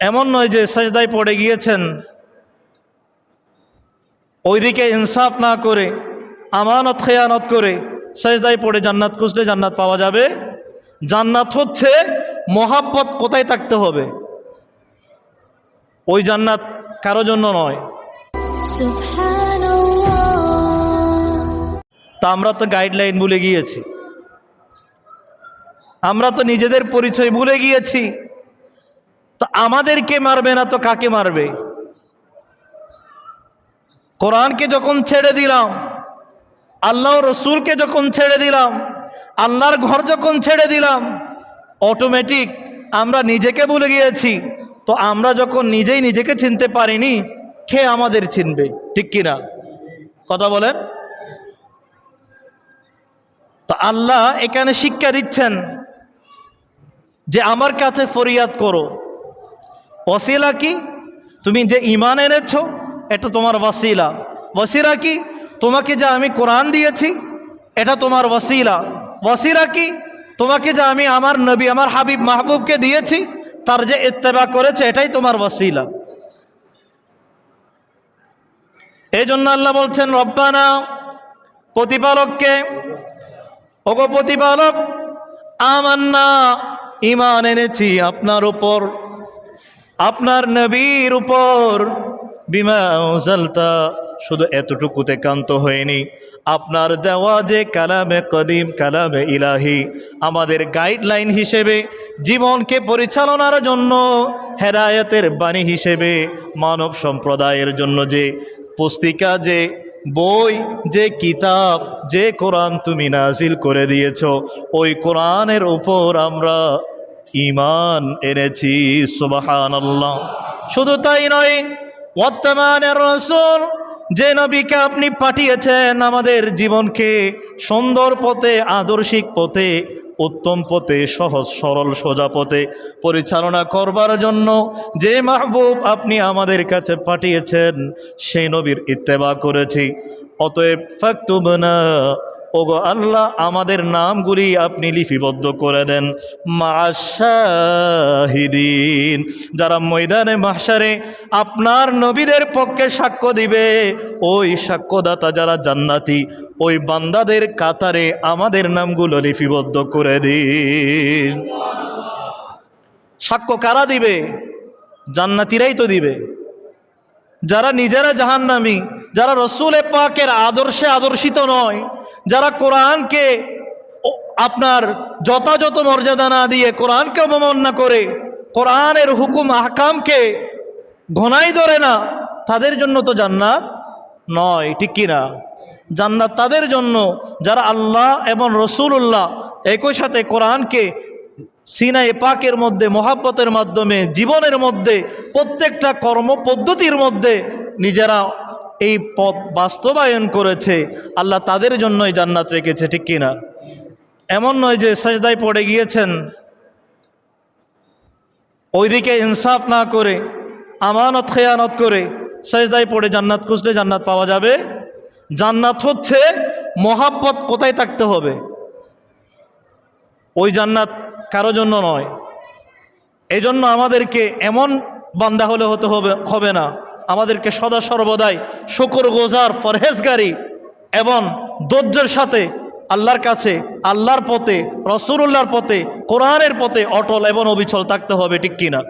এমন নয় যে সাজদায় পড়ে গিয়েছেন। ওইদিকে ইনসাফ না করে, আমানত, খেয়ানত করে সাজদায় পড়ে জান্নাত খুঁজলে জান্নাত পাওয়া যাবে। জান্নাত হচ্ছে মহাব্বত কোথায় থাকতে হবে? ওই জান্নাত কারও জন্য নয়। তা আমরা তো গাইডলাইন ভুলে গিয়েছি। আমরা তো নিজেদের পরিচয় ভুলে গিয়েছি। তো আমাদেরকে মারবে না তো কাকে মারবে? কোরআনকে যখন ছেড়ে দিলাম, আল্লাহ রসুলকে যখন ছেড়ে দিলাম, আল্লাহর ঘর যখন ছেড়ে দিলাম অটোমেটিক আমরা নিজেকে ভুলে গিয়েছি। তো আমরা যখন নিজেই নিজেকে চিনতে পারিনি, কে আমাদের চিনবে? ঠিক কিনা কথা বলেন। তো আল্লাহ এখানে শিক্ষা দিচ্ছেন যে আমার কাছে ফরিয়াদ করো। ওসিলা কি? তুমি যে ইমান এনেছ, এটা তোমার ওসিলা কি? তোমাকে যা আমি কোরআন দিয়েছি, এটা তোমার ওয়াসিলা। ওয়াসিলা কি? তোমাকে যা আমি আমার নবী, আমার হাবিব মাহবুবকে দিয়েছি, তার যে ইত্তেবা করেছে, এটাই তোমার ওয়াসিলা। এই জন্য আল্লাহ বলছেন, রব্বানা, প্রতিপালককে, ওগো প্রতিপালক, আমান্না ইমান এনেছি আপনার উপর। আপনার নবীর উপর বিমা জালতা শুধু এতটুকুতে কান্ত হয়নি। আপনার দেওয়া যে কালামে কদিম, কালামে ইলাহি, আমাদের গাইডলাইন হিসেবে, জীবনকে পরিচালনার জন্য হেরায়তের বাণী হিসেবে, মানব সম্প্রদায়ের জন্য যে পুস্তিকা, যে বই, যে কিতাব, যে কোরআন তুমি নাজিল করে দিয়েছ, ওই কোরআনের উপর আমরা ইমান এনেছি সুবাহান শুধু তাই নয় বর্তমানের রসুল, যে নবীকে আপনি পাঠিয়েছেন আমাদের জীবনকে সুন্দর পথে, আদর্শিক পথে, উত্তম পথে, সহজ, সরল, সোজা পথে পরিচালনা করবার জন্য যে মাহবুব আপনি আমাদের কাছে পাঠিয়েছেন, সেই নবীর ইত্তেবা করেছি। অতএব ফাকতুবনা ওগো আল্লাহ, আমাদের নামগুলি আপনি লিপিবদ্ধ করে দেন। মাশাহিদিন যারা ময়দানে মাসারে আপনার নবীদের পক্ষে সাক্ষ্য দিবে, ওই সাক্ষ্যদাতা যারা জান্নাতি, ওই বান্দাদের কাতারে আমাদের নামগুলো লিপিবদ্ধ করে দিন। সাক্ষ্য কারা দিবে? জান্নাতিরাই তো দিবে। যারা নিজেরা জাহান্নামি, যারা রসুলে পাকের আদর্শে আদর্শিত নয় যারা কোরআনকে আপনার যথাযথ মর্যাদা না দিয়ে কোরআনকে অবমাননা করে, কোরআনের হুকুম, আহকামকে ঘনাই ধরে না, তাদের জন্য তো জান্নাত নয়, ঠিক কিনা জান্নাত তাদের জন্য যারা আল্লাহ এবং রসুল্লাহ একই সাথে কোরআনকে সিনাই পাকের মধ্যে, মহাব্বতের মাধ্যমে, জীবনের মধ্যে, প্রত্যেকটা কর্ম পদ্ধতির মধ্যে নিজেরা এই পথ বাস্তবায়ন করেছে, আল্লাহ তাদের জন্যই জান্নাত রেখেছে, ঠিক কিনা এমন নয় যে সাজদায় পড়ে গিয়েছেন, ওইদিকে ইনসাফ না করে, আমানত খেয়ানত করে সাজদায় পড়ে জান্নাত খুঁজলে জান্নাত পাওয়া যাবে। জান্নাত হচ্ছে মহাব্বত কোথায় থাকতে হবে? ওই জান্নাত কারও জন্য নয়। এই জন্য আমাদেরকে এমন বান্দা হলে হতে হবে হবে না। আমাদেরকে সদা সর্বদাই শকর, গোজার, ফরহেজগারি এবং দর্জের সাথে আল্লাহর কাছে, আল্লাহর পথে রসুল্লাহর পথে, কোরআনের পথে অটল এবং অবিচল থাকতে হবে, ঠিক কিনা?